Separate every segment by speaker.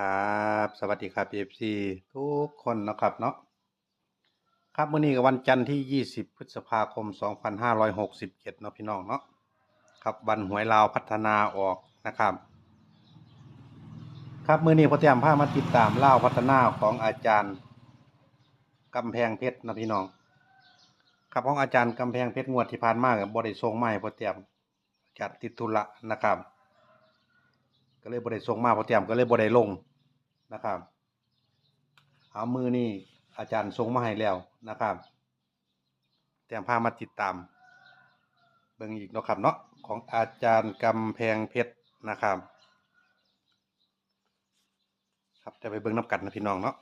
Speaker 1: ครับสวัสดีครับ FC ทุกคนนะครับเนาะครับมื้อนี้ก็วันจันทร์ที่ 20 พฤษภาคม 2567เนาะพี่น้องเนาะครับวันหวยลาวพัฒนาออกนะครับ ครับมือนี้พ่อแต้มพามาติดตามเล่าพัฒนาของอาจารย์กำแพงเพชรนะพี่น้องครับของอาจารย์กำแพงเพชรงวดที่ผ่านมาก็บ่ได้ส่งมาให้พ่อแต้มจัดติดธุระนะครับ ก็เลยบริส่งมาพอเตี่ยมก็เลยบริลงนะครับเอามือนี่อาจารย์ส่งมาให้แล้วนะครับเตี่ยมพามาติดตาม เบิ่งอีกเนาะครับเนาะของอาจารย์กำแพงเพชรนะครับ ครับจะไปเบิ่งน้ำกันนะพี่น้องเนาะ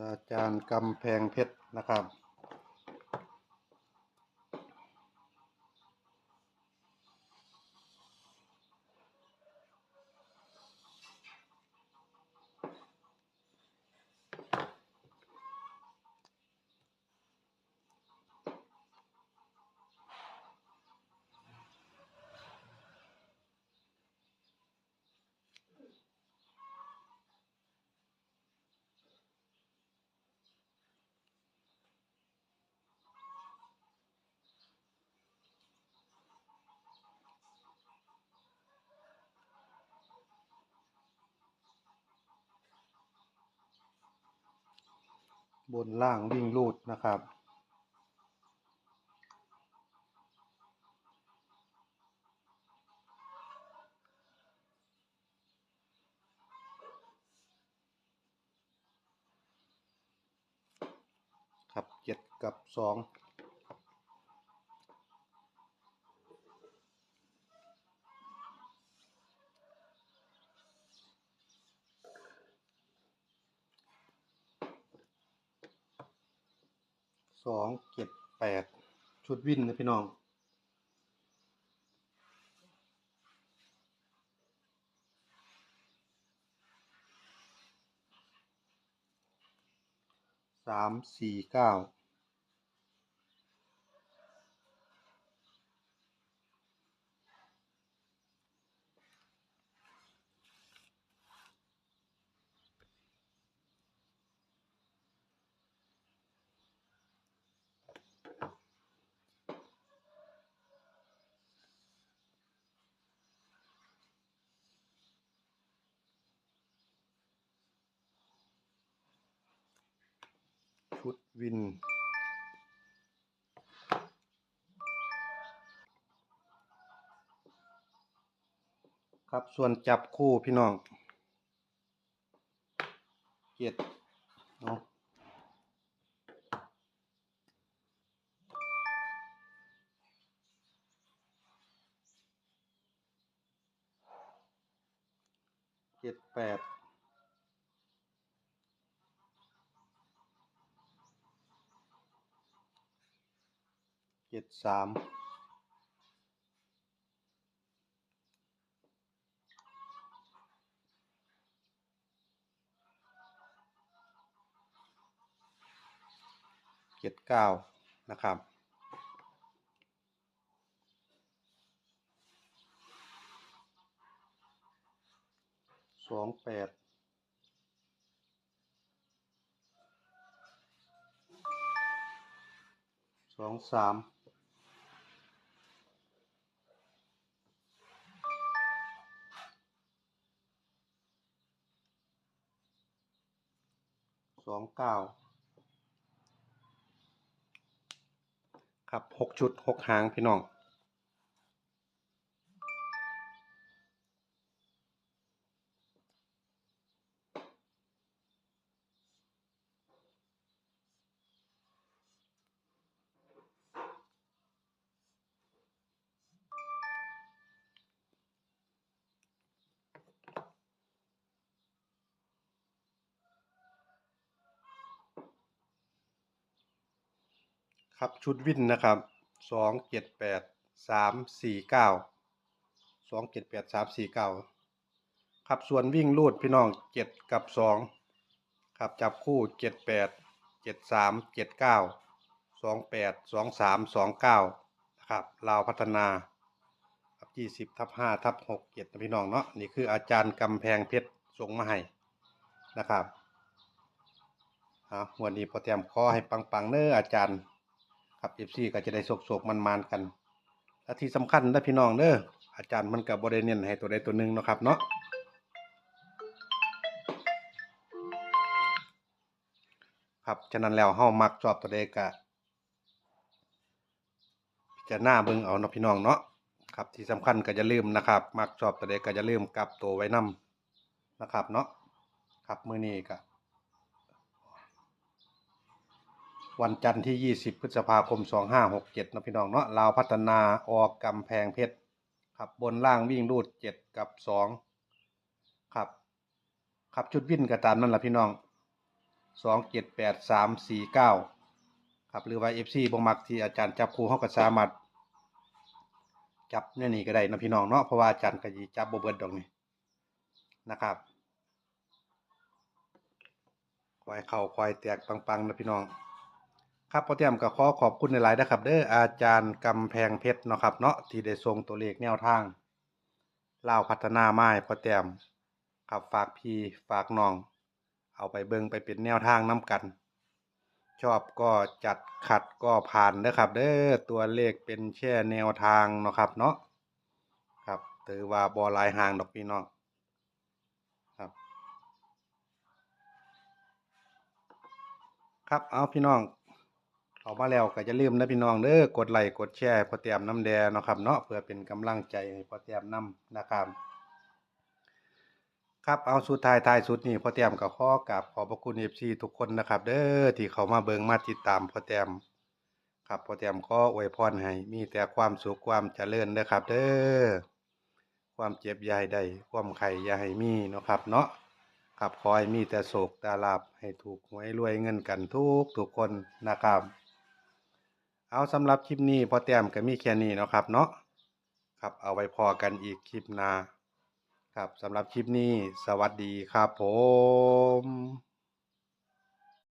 Speaker 1: อาจารย์กำแพงเพชรนะครับ บนล่างวิ่งรูดนะครับ ครับเจ็ดกับสอง สองเจ็ดแปดชุดวินนะพี่น้อง สามสี่เก้าุดวิน ครับส่วนจับคู่พี่น้องเจ็ดเนาะเจ็ดแปด จ็ดสามเจ็ดเก้านะครับสองแปดสองสาม สองเก้าครับหกชุดหกหางพี่น้อง ครับชุดวินนะครับสองเจ็ดแปดสามสี่เก้าสองเจ็ดแปดสามสี่เก้าครับส่วนวิ่งลูดพี่น้องเจ็ดกับสองครับจับคู่เจ็ดแปดเจ็ดสามเจ็ดเก้าสองแปดสองสามสองเก้านะครับลาวพัฒนาครับยี่สิบทับห้าทับหกเจ็ดพี่น้องเนาะนี่คืออาจารย์กำแพงเพชรส่งมาให้นะครับอะวันนี้พอเตรียมขอให้ปังๆเน้ออาจารย์ ครับเอฟซีก็จะได้โศกๆมันๆกันและที่สำคัญนะพี่น้องเด้ออาจารย์มันกับบริเน้นให้ตัวใดตัวหนึ่งเนาะครับเนาะครับฉะนั้นแล้วเฮามักชอบตัวใดก็พิจารณาเบิ่งเอาเนาะพี่น้องเนาะครับที่สำคัญก็อย่าลืมนะครับ มักชอบตัวใดก็อย่าลืมกลับตัวไว้นํนะครับเนาะครับมื้อนี้ก็ วันจันทร์ที่ 20 พฤษภาคม 2567นะพี่น้องเนาะลาวพัฒนาออกกำแพงเพชรครับบนล่างวิ่งรูด 7 กับ 2 ครับ ครับชุดวิ่นก็ตามนั่นแหละพี่น้อง 2 7 8 3 4 9 ครับหรือว่า FC บ่มักที่อาจารย์จับคู่เฮาก็สามารถจับเนี่ยนี่ก็ได้นะพี่น้องเนาะเพราะว่าอาจารย์ก็สิจับโบเบิดดอกนี่นะครับควายเข้าควายแตกปังๆนะพี่น้อง ครับพอเตรียมก็ขอขอบคุณในหลายนะครับ เด้ออาจารย์กำแพงเพชรเนาะครับเนาะที่ได้ส่งตัวเลขแนวทางเล่าพัฒนาไม้พอเตรียมครับฝากพี่ฝากน้อง เอาไปเบิงไปเป็นแนวทางน้กัน ชอบก็จัดขัดก็ผ่านเด้อครับ เด้อตัวเลขเป็นแค่แนวทางเนาะครับเนาะครับถือว่าบ่หลายห่างดอกพี่น้องครับครับเอาพี่น้อง เอามาแล้วก็อย่าลืมนะพี่น้องเด้อกดไลค์กดแชร์พอเตรียมน้ำแดงเนาะครับเนาะเพื่อเป็นกำลังใจให้พอเตรียมน้ำนะครับครับเอาสุดท้ายท้ายสุดนี่พอเตรียมก็ขอกราบขอบพระคุณ FC ทุกคนนะครับ เด้อที่เขามาเบิงมาติดตามพอเตรียมครับพอเตรียมขออวยพรให้มีแต่ความสุขความเจริญเด้อครับ เด้อความเจ็บย่าใดความไข่ยาให้มีเนาะครับ เนาะครับขอให้มีแต่โศกแต่ลาบให้ถูกหวยรวยเงินกันทุกทุกคนนะครับ เอาสำหรับคลิปนี้พอแต้มก็มีแค่นี้เนาะครับเนาะครับเอาไว้พอกันอีกคลิปหน้าครับสำหรับคลิปนี้สวัสดีครับผม